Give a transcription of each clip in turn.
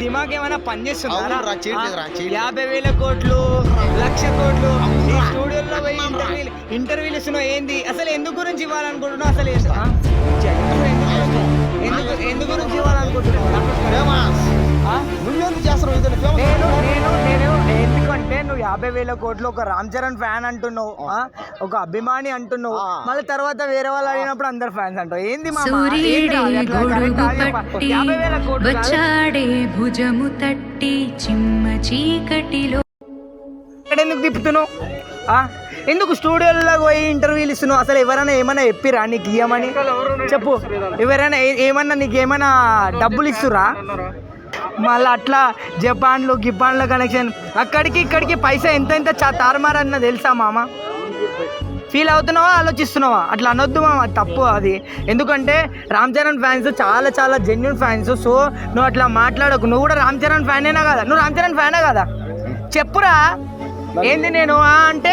దిమాగ్ ఏమైనా పనిచేస్తుందా. యాభై వేల కోట్లు లక్ష కోట్లు. ఈ స్టూడియోలో పోయి ఇంటర్వ్యూలు ఇంటర్వ్యూలు ఇస్తున్నావు ఏంది? అసలు ఎందుకు గురించి ఇవ్వాలనుకుంటున్నావు? అసలు? ఎందుకు ఎందుకు గురించి ఇవ్వాలనుకుంటున్నావు? నువ్వేందుకు చేస్తున్నావు నేను నేను నేను ఎందుకంటే నువ్వు యాభై వేల కోట్లు ఒక రామ్ చరణ్ ఫ్యాన్ అంటున్నావు ఆ? ఒక అభిమాని అంటున్నావు. మళ్ళీ తర్వాత వేరే వాళ్ళు అడిగినప్పుడు అందరు ఫ్యాన్స్ అంటావు ఏంది మామ? సూర్యుడే ఏందిరా అది అట్లా గొడుగు correct ఆ చెప్ప? పట్టి యాభై వేల కోట్లు కాదు. వచ్చాడే భుజము తట్టి చిమ్మ చీకటిలో ఇక్కడ ఎందుకు తిప్పుతున్నావు ఆ? ఎందుకు స్టూడియోలో పోయి ఇంటర్వ్యూలు ఇస్తున్నావు అసలు ఎవరైనా ఏమైనా చెప్పిరా నీకు ఇయ్యమని చెప్పు ఎవరైనా ఏ- ఏమన్నా నీకు ఏమైనా డబ్బులు ఇస్తురా మళ్ళీ అట్లా జపాన్లో గిపాన్లో కనెక్షన్ అక్కడికి ఇక్కడికి పైసా ఎంత ఎంత చా తారుమారన్న తెలుసా మామ? ఫీల్ అవుతున్నావా ఆలోచిస్తున్నావా? అట్లా అనొద్దు మామ తప్పు అది. ఎందుకంటే రామ్ చరణ్ ఫ్యాన్స్ చాలా చాలా జెన్యున్ ఫ్యాన్స్ సో నువ్వు అట్లా మాట్లాడకు. నువ్వు కూడా రామ్ చరణ్ ఫ్యానేనా కదా? నువ్వు రామ్ చరణ్ ఫ్యానే కదా? చెప్పురా. ఏంది నేను? ఆ అంటే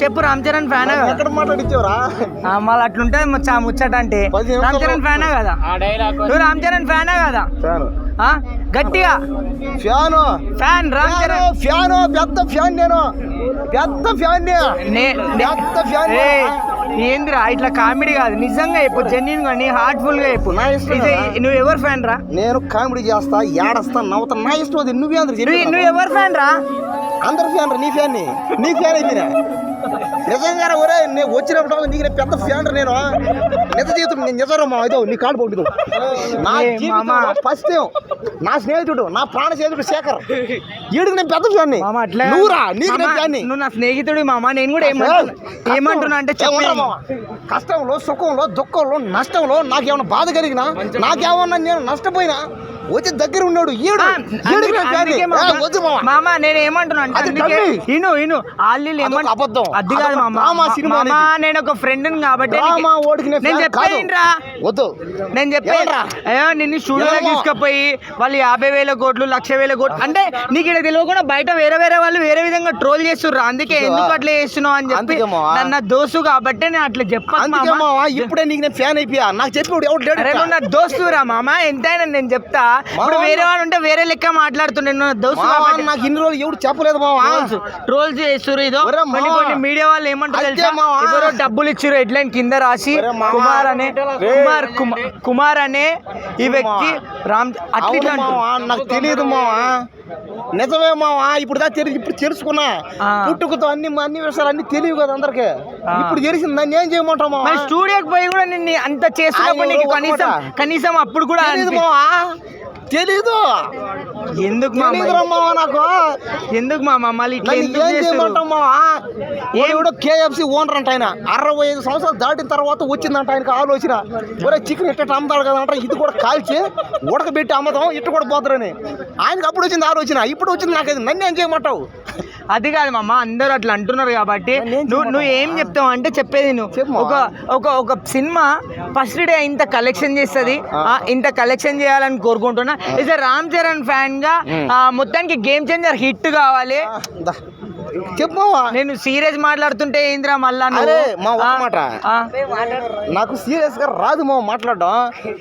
చెప్పు రామ్ చరణ్ ఫ్యానే కదా? ఎక్కడ మాట్లాడిచ్చావురా? ఆ, మళ్ళీ అట్లుంటే ముచ్చ ముచ్చట అంటే. రామ్ చరణ్ ఫ్యానే కదా? నువ్వు రామ్ చరణ్ ఫ్యానే కదా? గట్టిగా. Fan. Fan Ram Charan. Fan పెద్ద ఫ్యాన్ నేను. పెద్ద ఫ్యాన్ పెద్ద ఫ్యాన్ ఏందిరా ఇట్లా కామెడీ కాదు. నిజంగా చెప్పు జెన్యున్గా నీ హార్ట్ఫుల్గా చెప్పు. రా. నువ్వు ఎవరు ఫ్యాన్ రా? నేను కామెడీ చేస్తా ఏడస్తా నవ్వుతా. నా ఇష్టం అది. నువ్వే అందరు నువ్వు ఎవరు ఫ్యాన్ రా? అందరు ఫ్యాన్ నీ ఫ్యాన్ నీ ఫ్యాన్ అయిపోయినా నిజంగా ఒరే నేను వచ్చినప్పుడు నీకు నేను పెద్ద ఫ్యాన్ నేను. నిజ జీవితం నేను నిజరా మా ఇదో నీ కాడు పొందుదు నా. ఫస్ట్ టైం నా స్నేహితుడు నా ప్రాణ స్నేహితుడు శేఖర్. ఈడికి నేను పెద్ద ఫ్యాన్ నువ్వురా నీకు నేను ఫ్యాన్ నువ్వు నా స్నేహితుడి మామ నేను కూడా ఏమంటున్నా అంటే కష్టంలో సుఖంలో దుఃఖంలో నష్టంలో నాకేమన్నా బాధ కలిగినా నాకేమన్నా నేను నష్టపోయినా వచ్చి దగ్గర ఉన్నాడు ఈడు మామ, నేను ఏమంటున్నా అంటే అది అందుకే డమ్మి. ఇను ఇను అబద్ధం. అది కాదు మామ సినిమా. నేను ఒక ఫ్రెండ్ కాబట్టి నేను. చెప్పేయండిరా వద్దు నేను చెప్పే ఏమండ్రా? అయ్యో నిన్ను స్టూడియోలో. తీసుకుపోయి వాళ్ళు యాభై వేల కోట్లు లక్ష వేల కోట్లు అంటే నీకు ఇక్కడ తెలియకుండా బయట వేరే వేరే వాళ్ళు వేరే విధంగా ట్రోల్ చేస్తుర్రు అందుకే. ఎందుకు అట్లా చేస్తున్నావు అని చెప్పి. నన్ను దోస్తు కాబట్టి నేను అట్లా చెప్పాను ఇప్పుడే నీకు నేను ఫ్యాన్ అయిపోయా నాకు చెప్పి నా దోస్తురా మామ ఎంతైనా నేను చెప్తా ఇప్పుడు. వేరే వాడు ఉంటే వేరే లెక్క మాట్లాడుతుండే దోస్తు కాబట్టి నాకు ఇన్ని రోజులు ఎవడు చెప్పలేదు మావా ట్రోల్స్ చేస్తుర్రు ఇదో కొన్ని. కొన్ని మీడియా వాళ్ళు ఏమంటారు తెలుసా. ఎవరో డబ్బులు ఇచ్చిర్రు హెడ్లైన్ కింద రాసి. కుమార్ అనే. కుమార్ కుమార్ అనే ఈ వ్యక్తి రామ్ అట్లా నాకు తెలియదు మావా నిజమే మావా ఇప్పుడు దా తెలియదు ఇప్పుడు తెలుసుకున్నా. పుట్టుకతో అన్ని అన్ని విషయాలు అన్ని తెలియవు కదా అందరికి. ఇప్పుడు తెలిసింది నన్ను ఏం చేయమంటావు మావా స్టూడియోకి పోయి కూడా నిన్ను అంత చేస్తున్నప్పుడు నీకు ఎవరో కనీసం. కనీసం అప్పుడు కూడా మావా తెలీదు. ఎందుకు మామ? నాకు? ఎందుకు మామ? మళ్ళీ ఏమిడో కేఎఫ్సి ఓనర్ అంట ఆయన. అరవై ఐదు సంవత్సరాలు దాటిన తర్వాత వచ్చిందంట ఆయనకు ఆలోచన. ఒరే చికెన్ ఇట్ట అమ్ముతాడు కదా అంట ఇది కూడా కాల్చి ఉడకబెట్టి అమ్మదాం ఇట్ట కూడా పోతారని. ఆయనకు అప్పుడు వచ్చింది ఆలోచన. ఇప్పుడు వచ్చింది నాకు అది నన్ను ఏం చేయమంటావు? అది కాదు మామ అందరూ అట్లా అంటున్నారు కాబట్టి నువ్వు నువ్వు ఏం చెప్తావు అంటే చెప్పేది నువ్వు. ఒక ఒక ఒక సినిమా ఫస్ట్ డే ఇంత కలెక్షన్ చేస్తుంది. ఆ. ఇంత కలెక్షన్ చేయాలని కోరుకుంటున్నా. ఇస్ రామ్ చరణ్ ఫ్యాన్ గా ఉమ్. ఆ, మొత్తానికి గేమ్ చేంజర్ హిట్ కావాలి ఆ, దా. చెప్పు. నేను సీరియస్ మాట్లాడుతుంటే ఏంద్రా మళ్ళా నువ్వు? అరే, మా ఒక్క మాట. నాకు సీరియస్గా రాదు మావ మాట్లాడడం.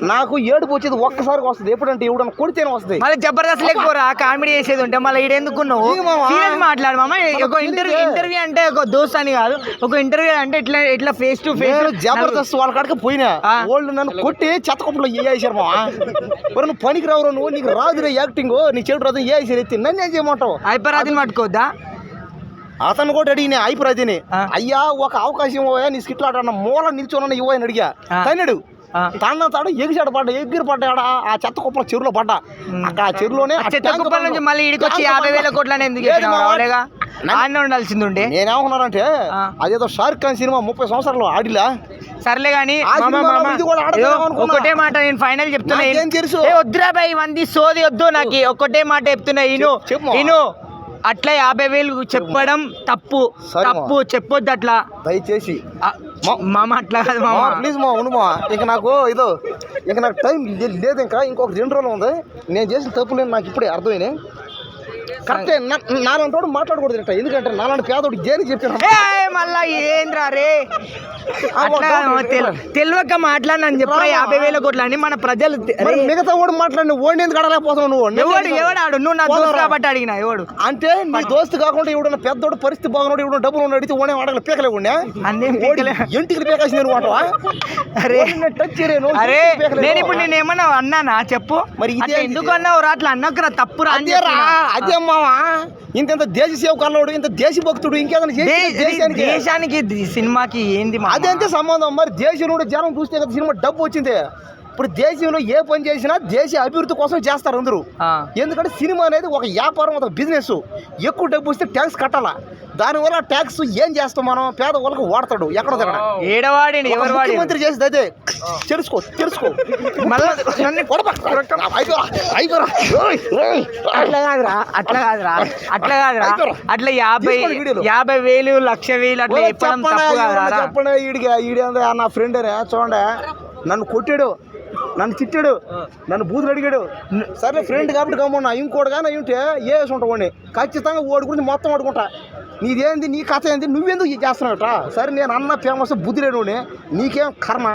నాకు ఏడుపు వచ్చేది ఒక్కసారికి వస్తుంది. ఎప్పుడంటే ఎవడన్నా కొడితేనే వస్తుంది. మళ్ళీ జబర్దస్త్ లేకపోరా? కామెడీ చేసేది ఉంటే మళ్ళీ ఇది మామ. సీరియస్ మాట్లాడు మామ. ఒక ఇంటర్వ్యూ. ఇంటర్వ్యూ అంటే ఒక దోస్త్ అని కాదు. ఒక ఇంటర్వ్యూ అంటే ఇట్లా ఇట్లా ఫేస్ టు ఫేస్ జబర్దస్త్ వాళ్ళ కాడికి పోయినా. వాళ్ళు నన్ను కొట్టి చెత్త కుప్పలో ఏ వేసారు మా నువ్వు పనికి రావురా నువ్వు. నీకు రాదురే యాక్టింగ్. నీ చెడు రాదు. ఏ నన్ను ఏం చేయమంటావు? హైపరాదిని పట్టుకోవద్దా? అతను కూడా అడిగిన ఆ. అయ్యా ఒక అవకాశం ఇవ్వయా నీ స్కిట్లు ఆడన్న మూల నిల్చోనన్న ఇవ్వ అని అడిగా. తన్నాడు ఆ. తన్న తాడు ఎగిసాడు పడ్డా ఎగిరి పడ్డాడా ఆ చెత్త కుప్పల చెరువులో పడ్డా అక్కడ ఆ చెరువులోనే చెత్త ట్యాంక్ కుప్పల నుంచి మళ్ళీ ఇడికి వచ్చి ట్యాంక్ యాభై వేల. కోట్లని ఎందుకు ఉండాల్సింది ఉండే నేనేమన్నానంటే. అదేదో షారుఖ్ ఖాన్ సినిమా ముప్పై సంవత్సరాలు ఆడిలా సర్లే అనుకున్నా. ఒకటే మాట నేను ఫైనల్ చెప్తున్నా వద్దురా బాయ్ వంది సోది వద్దు నాకు ఒకటే మాట చెప్తున్నా మావా. ఇను అట్లా యాభై వేలు చెప్పడం తప్పు తప్పు చెప్పొద్దు అట్లా. దయచేసి. మామ అట్లా కాదు మామ. ప్లీజ్ మా ఉండు మా. ఇక నాకు ఇదో ఇక నాకు టైం లేదు ఇంకా ఇంకొక రెండు రోజులు ఉంది. నేను చేసిన తప్పులు నాకు ఇప్పుడే అర్థమైనాయి కరెక్టే నా- నాలంటోడు మాట్లాడకూడదు ఎందుకంటే నాలాంటి పేదోడు దేనికి చెప్పాను? మళ్ళా ఏంద్రా రే? తెలియక మాట్లాడినని చెప్పరా యాభై వేల కోట్లు అని మన ప్రజలు మిగతా వాడు మాట్లాడి ఓడి ఎందుకు అడగలేకపోతావు నువ్వు? ఎవడు ఎవడాడు? నువ్వు నా దోస్తు. కాబట్టి అడిగినా ఎవడు? అంటే నీ దోస్తు కాకుండా ఎవడన్నా పెద్దోడు పరిస్థితి బాగున్నాడు ఎవడో డబ్బులు ఉన్నాడు అడిగితే ఓడే అడగలే పీకలే ఉండే అన్నీ పీకలే. ఎంటికి పీకాల్సింది నువ్వు అంటావా అరే. టచ్ అరే. నేను ఇప్పుడు నేను ఏమన్నా అన్నానా? చెప్పు. మరి. ఎందుకు అన్నావు? రా అట్లా అన్నకురా తప్పు రా అదే మావా? ఇంత దేశ సేవకున్నాడు ఇంత దేశ భక్తుడు ఇంకేదైనా దేశానికి? సినిమాకి ఏంది? అదంతే సంబంధం? మరి దేశంలో జనం చూస్తే కదా సినిమా డబ్బు వచ్చింది. ఇప్పుడు దేశంలో ఏ పని చేసినా దేశ అభివృద్ధి కోసం చేస్తారు అందరూ. ఎందుకంటే సినిమా అనేది ఒక వ్యాపారం ఒక బిజినెస్ ఎక్కువ డబ్బు వస్తే ట్యాక్స్ కట్టాలా? దానివల్ల ట్యాక్స్ ఏం చేస్తాం మనం? పేద వాళ్ళకి వాడతాడు ఎక్కడ దగ్గర ఏడవాడిని ఎవరు వాడి ముఖ్యమంత్రి చేసేది అదే. తెలుసుకో తెలుసుకో. అట్లా కాదురా అట్లా కాదురా అట్లా కాదురా. అట్లా యాభై. యాభై వేలు లక్ష వేలు అట్లా చెప్పండి ఈడిగా ఈడి నా ఫ్రెండ్ చూడండి. నన్ను కొట్టాడు. నన్ను తిట్టాడు. నన్ను బూతులు అడిగాడు. సరే ఫ్రెండ్ కాబట్టి గమ్మున్నా ఇంకోటి కానీ ఉంటే ఏ వేసి ఉంటావు ఖచ్చితంగా ఓడి గురించి మొత్తం ఆడుకుంటా నీదేంది నీ కథ ఏంది? నువ్వెందుకు ఇది చేస్తున్నావుట సరే నేను అన్న ఫేమస్ బుద్ధి లేను నీకేం కర్మ?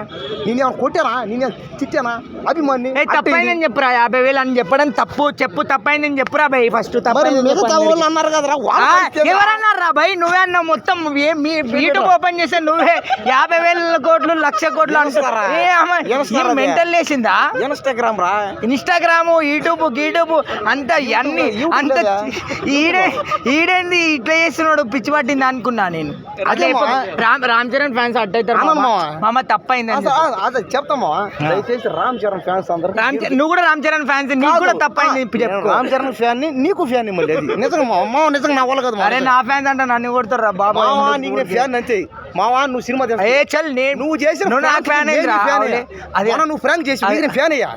నేనేమో కొట్టానా? నేనేం తిట్టానా? అభిమాన్ని ఏ తప్పైందని చెప్పురా? యాభై వేలు అని చెప్పడం తప్పు. చెప్పు తప్పైందని చెప్పురా భయ్ ఫస్ట్ మిగతా వాళ్ళు అన్నారు కదరా? ఎవరన్నారా భయ్ నువ్వే అన్నావు మొత్తం మీ యూట్యూబ్ ఓపెన్ చేస్తే నువ్వే. యాభై వేల కోట్లు లక్ష కోట్లు అది? మెంటల్ లేసిందా ఇన్స్టాగ్రామ్ రా. ఇన్స్టాగ్రామ్ యూట్యూబ్ గీట్యూబ్ అంత అన్ని అంత? ఈడే ఈడేంది ఇట్లా చేస్తున్నాడు పిచ్చి పట్టింది అనుకున్నా నేను. అట్లా రామ్ రామ్ చరణ్ ఫ్యాన్స్ అడ్డవుతారు అనమ్మా. మామ. తప్పైంది అదే చెప్తామా దయచేసి రామ్ చరణ్ ఫ్యాన్స్ అందరూ రామ్ నువ్వు కూడా రామ్ చరణ్ ఫ్యాన్స్ నీకు కూడా తప్పైంది రామ్ చరణ్ ఫ్యాన్ని నీకు ఫ్యాన్ మళ్ళీ నిజంగా మా అమ్మ నిజంగా నా వల్ల కదా అరే నా ఫ్యాన్స్ అంటే నన్ను కొడతారు బాబా నీకు ఫ్యాన్ అంతే మావా నువ్వు సినిమా. ఏ చల్ నేను నువ్వు చేసిన నువ్వు నాకు ఫ్యాన్. అది నువ్వు ఫ్రాంక్ చేసి అది- ఫ్యాన్ అయ్యా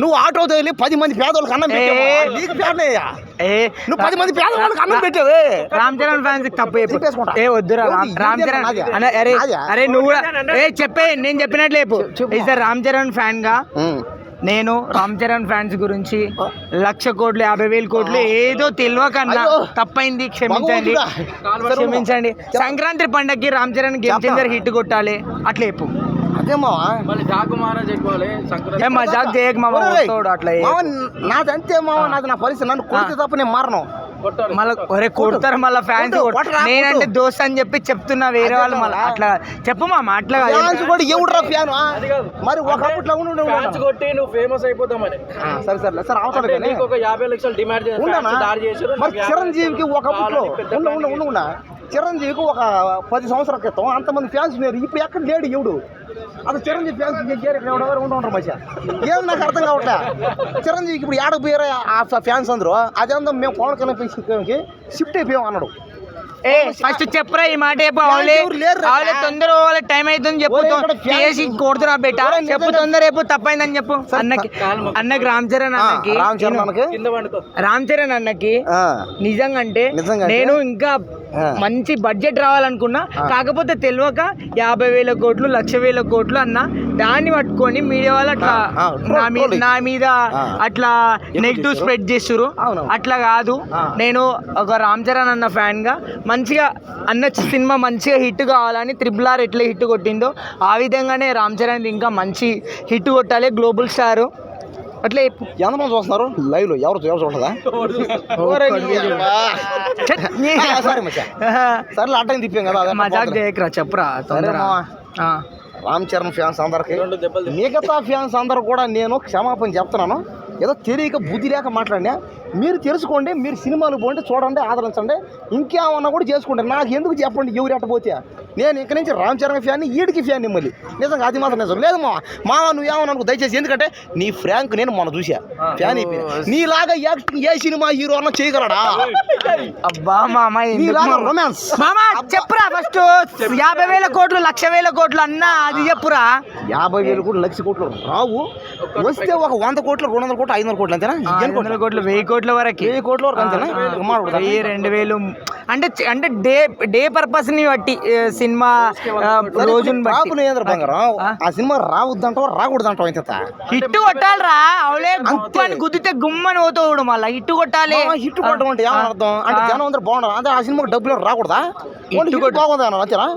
నువ్వు ఆటో తగిలి పది మంది పేదవాళ్ళకి అన్నం పెట్టావు ఏ. నీకు ఫ్యాన్ అయ్యా ఏ నువ్వు పది మంది పేదవాళ్ళకి అన్నం పెట్టావే రామ్ చరణ్ ఫ్యాన్స్ తప్పు చెప్పు. తిప్పేసుకుంటా. ఏ వద్దురా రామ్ ఏంది? రామ్ ఇదేనా చరణ్ నాదే? అన్న, అరే నాదా? అరే నువ్వు కూడా ఏ చెప్పే నేను చెప్పినట్లు చెప్పు ఈసారి రామ్ చరణ్ ఫ్యాన్గా నేను రామ్ చరణ్ ఫ్యాన్స్ గురించి లక్ష కోట్లు యాభై వేల కోట్లు ఏదో తెలియకన్నా. తప్పైంది. క్షమించండి. క్షమించండి. సంక్రాంతి పండగకి Ram Charan game changer hit కొట్టాలి. అట్లా చెప్పు. అదే మావా. ఏ మజాక్ చేయక అట్లా ఏ. మావా, నాది అంతే మావా నాది నా పరిస్థితి. నన్ను కొడితే తప్ప నేను మారను. మళ్ళా ఒరే కొడతారు మళ్ళీ ఫ్యాన్స్ నేనంటే. దోస్త్ అని చెప్పి చెప్తున్నా వేరే వాళ్ళు మళ్ళీ అట్లా చెప్పు మా అట్లా. ఫ్యాన్స్ కూడా ఎవడురా ఫ్యాన్ మరి ఒకప్పట్లో. ఫ్యాన్స్ కొట్టి నువ్వు ఫేమస్ అయిపోతామని. సరే సరే సరే అవసరం కానీ ఒక యాభై లక్షలు డిమాండ్ చేసి మరి చిరంజీవికి ఒకప్పట్లో ఉండు ఉండు ఉండు ఉండు చిరంజీవికి ఒక పది సంవత్సరాల క్రితం అంతమంది ఫ్యాన్స్ ఉన్నారు. ఇప్పుడు ఎక్కడ లేడు ఎవడు? అసలు చిరంజీవి ఫ్యాన్స్ ఎవడెవరు ఉండి ఉంటారు మధ్య. ఏం నాకు అర్థం కావట్లే. చిరంజీవికి ఇప్పుడు ఏడకు పోయారా ఆ ఫ్యాన్స్ అందరూ? అదేందో మేము పవన్ కళ్యాణ్ షిఫ్ట్ అయిపోయాం అన్నాడు. ఏ ఫస్ట్ చెప్పరా ఈ మాట. ఆవులే. తొందర పోవాలి టైం అవుతుంది చెప్పు. చేసి కొడుతురా బేట చెప్పు తొందర చెప్పు తప్పైందని చెప్పు. అన్నకి అన్నకి రామ్ చరణ్ అన్నకి. రామ్ చరణ్ మనకి కింద పండుకో. రామ్ చరణ్ అన్నకి నిజంగా అంటే? నేను ఇంకా. మంచి బడ్జెట్ రావాలనుకున్నా కాకపోతే తెలియక యాభై వేల కోట్లు లక్ష వేల కోట్లు అన్న దాన్ని పట్టుకొని మీడియా వాళ్ళు అట్లా నా మీద. నా మీద. అట్లా నెగిటివ్ స్ప్రెడ్ చేస్తురు. అట్లా కాదు. నేను ఒక రామ్ చరణ్ అన్న ఫ్యాన్గా మంచిగా అన్న సినిమా మంచిగా హిట్ కావాలని త్రిబుల్ ఆర్ ఎట్లా హిట్ కొట్టిందో ఆ విధంగానే రామ్ చరణ్ ఇంకా మంచి హిట్ కొట్టాలి గ్లోబల్ స్టార్ అట్లా. ఎంతమంది చూస్తున్నారు? లైవ్లో ఎవరు ఎవరు చూడదా సరే మచ్చా. సరే అడ్డం తిప్పాం కదా మజాక్ చెప్పురా. రామ్ చరణ్ ఫ్యాన్స్ అందరికి. మిగతా ఫ్యాన్స్ అందరూ కూడా నేను క్షమాపణ చెప్తున్నాను. ఏదో తెలియక బుద్ధి లేక మాట్లాడినా మీరు తెలుసుకోండి మీరు సినిమాలు పోండి చూడండి ఆదరించండి. ఇంకేమన్నా కూడా చేసుకోండి నాకు ఎందుకు చెప్పండి ఎవరు ఎట్టపోతే నేను ఇక్కడి నుంచి రామ్ చరణ్ ఫ్యాన్ ఈడికి ఫ్యాన్ మళ్ళీ నిజంగా అది మాత్రం నిజం. లేదు మా మామ నువ్వేమన్నా అనుకో దయచేసి ఎందుకంటే నీ ఫ్రాంక్ నేను మొన్న చూసా ఫ్యాన్ నీలాగా యాక్టింగ్ ఏ సినిమా హీరో అన్న చేయగలడా? అబ్బా మామ ఎందుకు నీలాగా మామ? రొమాన్స్ మామ చెప్పురా ఫస్ట్ యాభై వేల కోట్లు లక్ష వేల కోట్లు అన్నా అది చెప్పురా? యాభై వేలు కోట్లు లక్ష కోట్లు రావు. వస్తే ఒక వంద కోట్లు రెండు వందల కోట్లు ఐదు వందల కోట్లు అంతేనా? వందల కోట్లు వెయ్యి కోట్లు కోట్ల వరకు. వెయ్యి కోట్ల వరకు అంతేనా? వెయ్యి రెండు వేలు. అంటే అంటే డే డే పర్పస్ని బట్టి సినిమా రోజుని బట్టి. ఆ? సినిమా రావద్దంటావు? రాకూడదంటావు ఇంత హిట్ కొట్టాలిరా. అవలే గుప్పని గుద్దితే గుమ్మని పోతాడు మళ్ళా. హిట్ కొట్టాలి. హిట్ కొట్టడం అంటే ఏమని అర్థం? అంటే జనం అందరూ బాగుండాలి అంటే ఆ సినిమాకి డబ్బులు రాకూడదా? హిట్ బాగుంది అంతేనా?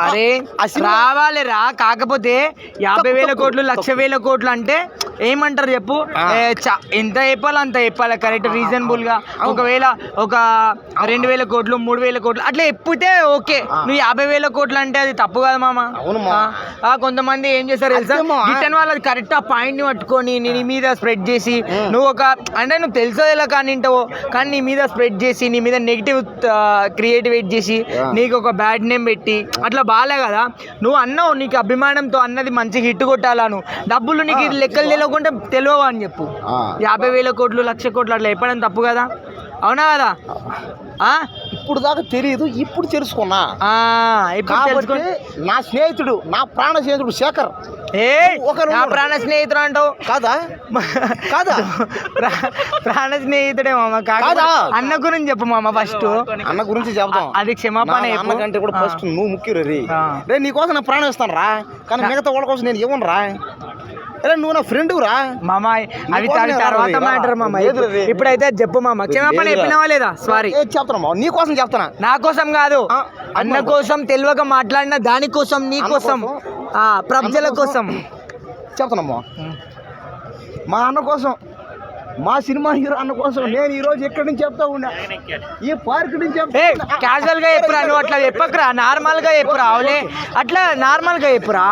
అరే సినిమా- రావాలిరా. కాకపోతే యాభై వేల కోట్లు లక్ష వేల కోట్లు అంటే ఏమంటారు చెప్పు? ఎంత చెప్పాలి అంత చెప్పాలి. కరెక్ట్ రీజనబుల్గా. ఒకవేళ ఒక రెండు వేల కోట్లు మూడు వేల కోట్లు అట్లా ఎప్పితే ఓకే. నువ్వు యాభై వేల కోట్లు అంటే అది తప్పు కదా మామ. కొంతమంది ఏం చేస్తారు తెలుసా. రిటర్న్ వాళ్ళది కరెక్ట్ ఆ పాయింట్ని పట్టుకొని నీ మీద స్ప్రెడ్ చేసి నువ్వు ఒక అంటే నువ్వు తెలుసో ఎలా కానీ కానీ నీ మీద స్ప్రెడ్ చేసి నీ మీద నెగిటివ్ క్రియేటివేట్ చేసి నీకు ఒక బ్యాడ్ నేమ్ పెట్టి అట్లా బాలే కదా. నువ్వు అన్నావు నీకు అభిమానంతో అన్నది మంచి హిట్ కొట్టాలను. డబ్బులు నీకు లెక్కలు తెలియకుండా తెలియవు అని చెప్పు. యాభై వేల కోట్లు లక్ష కోట్లు అట్లా చెప్పడం తప్పు కదా అవునా కదా ఆ? ఇప్పుడు దాకా తెలియదు ఇప్పుడు తెలుసుకున్నా ఇప్పుడు నా స్నేహితుడు నా ప్రాణ స్నేహితుడు శేఖర్ ఏ నా ఉన్నారు. ప్రాణ స్నేహితుడు అంటావు కాదా కాదా ప్రా- ప్రాణ స్నేహితుడే మామ కాదా? అన్న గురించి చెప్పు మామ ఫస్ట్ అన్న గురించి చెప్తాం అది క్షమాపణ. అన్న కంటే కూడా. ఫస్ట్ నువ్వు ముఖ్యం రే ఆ. రే నీకోసం నా ప్రాణం ఇస్తాను రా కానీ మిగతా వాళ్ళ కోసం నేను ఇవ్వను రా నువ్వు నా ఫ్రెండ్ రా మామ అవి తర్వాత మ్యాటర్ మామ. ఇప్పుడైతే చెప్పు మామ. క్షమాపణ. చెప్పినావా లేదా? సారీ ఏ చెప్తాను నీకోసం చెప్తానా నా కోసం కాదు. అన్న కోసం తెలియక మాట్లాడిన దాని కోసం నీ కోసం. కోసం? ప్రజల కోసం? చెప్తానమ్మా మా అన్న కోసం. మా సినిమా హీరో అన్న కోసం నేను ఈ రోజు ఎక్కడి నుంచి చెప్తా ఉన్నా ఈ పార్క్ నుంచి. క్యాజువల్గా చెప్పురా నువ్వు అట్లా చెప్పకురా నార్మల్గా చెప్పురా అవులే అట్లా నార్మల్గా చెప్పురా.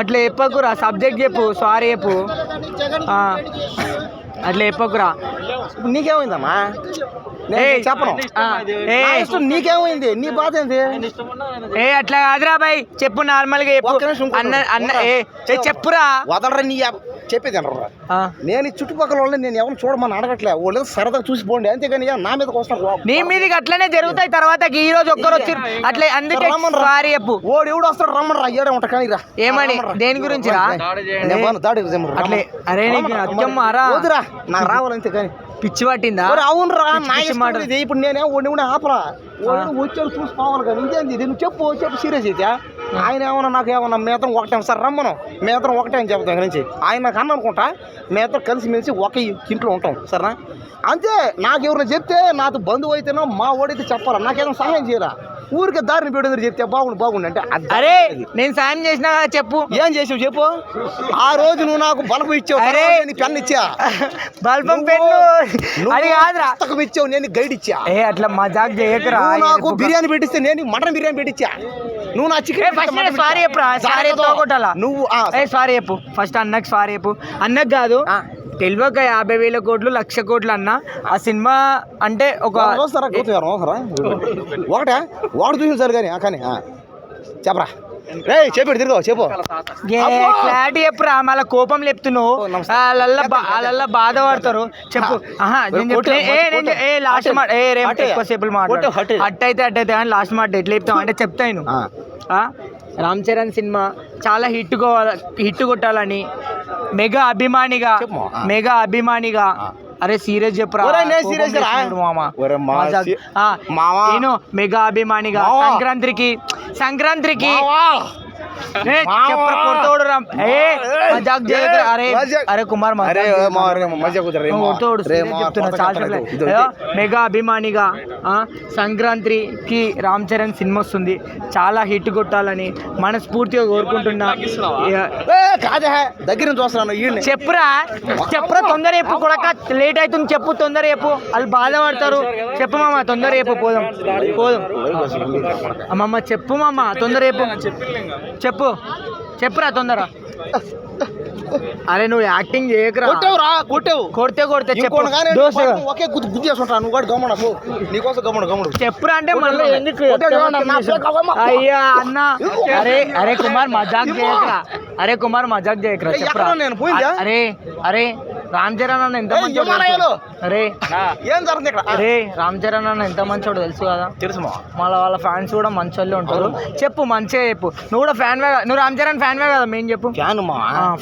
అట్లా చెప్పకురా సబ్జెక్ట్ చెప్పు సారీ చెప్పు. అట్లా చెప్పకురా నీకేమైందమ్మా. చెప్పను. ఇష్టం నీకేమైంది? నీ బాధ ఏంది? ఏ అట్లా కాదురా బాయ్. చెప్పు నార్మల్గా చెప్పు అన్న అన్న. ఏ చెప్పురా. వదలరా నీ చెప్పేది అనరా. నేను ఈ చుట్టుపక్కల వాళ్ళని నేను ఎవరిని చూడమని అడగట్లే. వాళ్ళు ఏదో సరదాగా చూసి పోండి. అంతేగాని నా మీదకి వస్తారు నీ మీదకి అట్లనే జరుగుతాయి. తర్వాత ఈ రోజు ఒక్కరు వచ్చి అట్లా అందుకే రమ్మని రా. సారీ చెప్పు. ఓడు ఎవడు వస్తాడు రమ్మని రా ఏడే ఉంటా కానీ రా. ఏమని? దేని గురించి రా? దాడి. అట్లే. అరే నీకు అత్యమ్మ. రా. నాకు రావాలంతే కానీ. పిచ్చి పట్టిందా? ఒరే, అవునురా పిచ్చి నా పిచ్చి ఇష్టం మాటలు. ఇది ఇప్పుడు నేనే వండి ఉండి ఆపరా. వాడు వచ్చాడు చూసి పోవాలి కానీ ఇదేంది ఇది? నువ్వు చెప్పు చెప్పు సీరియస్ అయితే. ఆయన ఏమన్నా నాకు ఏమన్నా మేతం ఒకటే సార్ రమ్మను. మేతం ఒకటే అని చెప్తాం నుంచి. ఆయన నాకు అన్న అనుకుంటా మేతం కలిసి మెలిసి ఒక ఇంట్లో ఉంటాం సరేనా? అంతే నాకు ఎవరైనా చెప్తే నాతో బంధువు అయితేనో మా ఓడైతే చెప్పాలా? నాకేదైనా సహాయం చేయరా? ఊరికే దారిని పెడుతుంది చెప్తే బాగుండు బాగుండు అంటే అరే నేను సాయం చేసినా చెప్పు. ఏం చేసావు చెప్పు? ఆ రోజు నువ్వు నాకు బలపం ఇచ్చావు అరే. పెన్ను ఇచ్చా. బల్బం పెన్ను అది కాదురా. పుస్తకం ఇచ్చావు నేను గైడ్ ఇచ్చా. ఏ అట్లా మజాక్ చేయకరా నువ్వు నాకు బిర్యానీ పెట్టిస్తే నేను మటన్ బిర్యానీ పెట్టించా నువ్వు నా చికెన్ సారీ చెప్పురా సారీ కొట్టాలా నువ్వు సారీ చెప్పు. ఫస్ట్ అన్నకి సారీ చెప్పు. అన్నకు కాదు. తెలియక యాభై వేల కోట్లు లక్ష కోట్లు అన్న ఆ సినిమా అంటే ఒక ఒకటే వాడు చూసిన సార్ కానీ కానీ. చెప్పరా. రే చెప్పాడు తిరుగు చెప్పు. క్లారిటీ చెప్పురా మళ్ళీ కోపం లేపుతున్నావు. ఓ, నమస్తే. వాళ్ళల్లా బా- వాళ్ళల్లా బాధపడతారు చెప్పు. ఏ లాస్ట్ మాట ఏ రేపు. ఎక్కువసేపు మాట. అట్ అయితే అట్ అయితే లాస్ట్ మాట ఎట్లా చెప్తావు అంటే చెప్తాను? రామ్ చరణ్ సినిమా చాలా హిట్ హిట్ కొట్టాలని. మెగా అభిమానిగా. మెగా అభిమానిగా. అరే సీరియస్ చెప్పురా. నేను మెగా అభిమానిగా. సంక్రాంతికి సంక్రాంతికి మెగా అభిమానిగా సంక్రాంతికి రామ్ చరణ్ సినిమా వస్తుంది. చాలా హిట్ కొట్టాలని మనస్ఫూర్తిగా కోరుకుంటున్నా కాదే దగ్గర నుంచి వస్తున్నాను. చెప్పురా చెప్పురా తొందర చెప్పు కొడక. లేట్ అవుతుంది చెప్పు తొందర చెప్పు. వాళ్ళు బాధపడతారు చెప్పు మామ తొందర చెప్పు పోదాం. పోదాం. అమ్మమ్మ చెప్పు మామ తొందర చెప్పు. చెప్పు. చెప్పురా తొందర. అరే నువ్వు యాక్టింగ్ చేయకురా. కొట్టావురా కొట్టావు. కొడితే కొడితే చెప్పు. ఒకే గుద్దు గుద్దు చేసుకుంటా నువ్వు కూడా నీకోసం చెప్పురా అంటే మళ్ళీ ఎందుకు. అయ్యా అన్న. అరే అరే కుమార్ మజాక్ చేయకరా. అరే కుమార్ మజాక్ చేయకరా. చెప్పురా. నేను? అరే అరే రామ్ చరణ్ అన్న ఎంత? అరే ఏం జరుగుతుంది ఇక్కడ? అరే రామ్ చరణ్ అన్న ఎంత మంచోడు తెలుసు కదా? తెలుసు మళ్ళీ వాళ్ళ ఫ్యాన్స్ కూడా మంచోళ్ళే ఉంటారు. చెప్పు మంచిగా చెప్పు. నువ్వు కూడా ఫ్యాన్ నువ్వు రామ్ చరణ్ ఫ్యాన్ కదా మేము చెప్పు.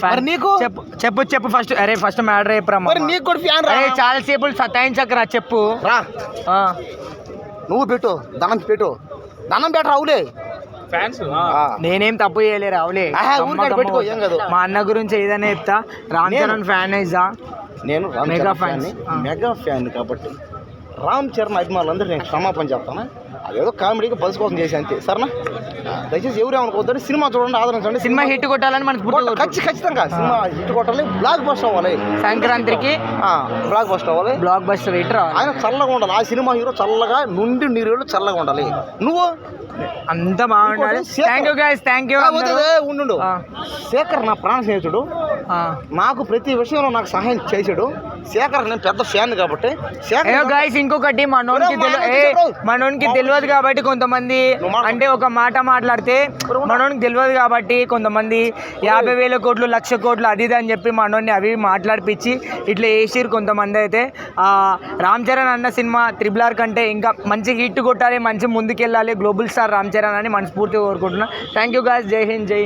ఫ్యాన్ నీకు? చెప్పు చెప్పు చెప్పు ఫస్ట్ అరే ఫస్ట్ మ్యాటర్ చెప్పరా మరి నీకు కూడా ఫ్యాన్ రా. అరే చాలా సేపు సతాయించకరా చెప్పు. రా. ఆ, నువ్వు పెట్టు ధనం పెట్టు. ధనం రావులే ఫ్యాన్స్ నేనేం తప్పు చేయలే రావులే ఆహా, ఊరికాడ పెట్టుకో, ఏం కాదు. మా అన్న గురించి ఏదైనా చెప్తా? రామ్ చరణ్ ఫ్యాన్ అయిజా నేను మెగా. ఆ. మెగా ఫ్యాన్ కాబట్టి. రామ్ చరణ్ అభిమానులందరూ నేను క్షమాపణ చెప్తాను? అదేదో కామెడీగా బస్ కోసం చేసి అంతే. సరేనా? దయచేసి ఎవరు ఏమనుకోవద్దు సినిమా చూడండి ఆదరించండి. సినిమా హిట్ కొట్టాలని మన కొట్ట- ఖచ్చి- ఖచ్చితంగా సినిమా హిట్ కొట్టాలి. బ్లాక్ బస్టర్ అవ్వాలి. సంక్రాంతికి ఆ, బ్లాక్ బస్టర్ అవ్వాలి. బ్లాక్ బస్టర్ హిట్ ఆయన చల్లగా ఉండాలి. ఆ సినిమా హీరో చల్లగా నుండి నీరు చల్లగా ఉండాలి. నువ్వు? అంత బాగుండాలి. Thank you guys thank you ఉండు. శేఖర్ నా ప్రాణ స్నేహితుడు. నాకు ప్రతి విషయంలో నాకు సహాయం చేశాడు. శేఖర్ నేను పెద్ద ఫ్యాన్ కాబట్టి శేఖర్ గైస్ ఇంకొకటి మనోనికి. మనోనికి తెలియదు కాబట్టి కొంతమంది. అంటే ఒక మాట మాట్లాడితే మనోనికి తెలియదు కాబట్టి కొంతమంది యాభై వేల కోట్లు లక్ష కోట్లు అది ఇది అని చెప్పి మనోని అవి మాట్లాడిపించి ఇట్లా వేసిరు కొంతమంది అయితే. ఆ, రామ్ చరణ్ అన్న సినిమా త్రిబుల్ ఆర్ కంటే ఇంకా మంచి హిట్ కొట్టాలి మంచి ముందుకెళ్ళాలి గ్లోబల్ స్టార్ రామ్ చరణ్ అని మనస్ఫూర్తిగా కోరుకుంటున్నా. థ్యాంక్ యూ గాయస్ జై హింద్ జై హింద్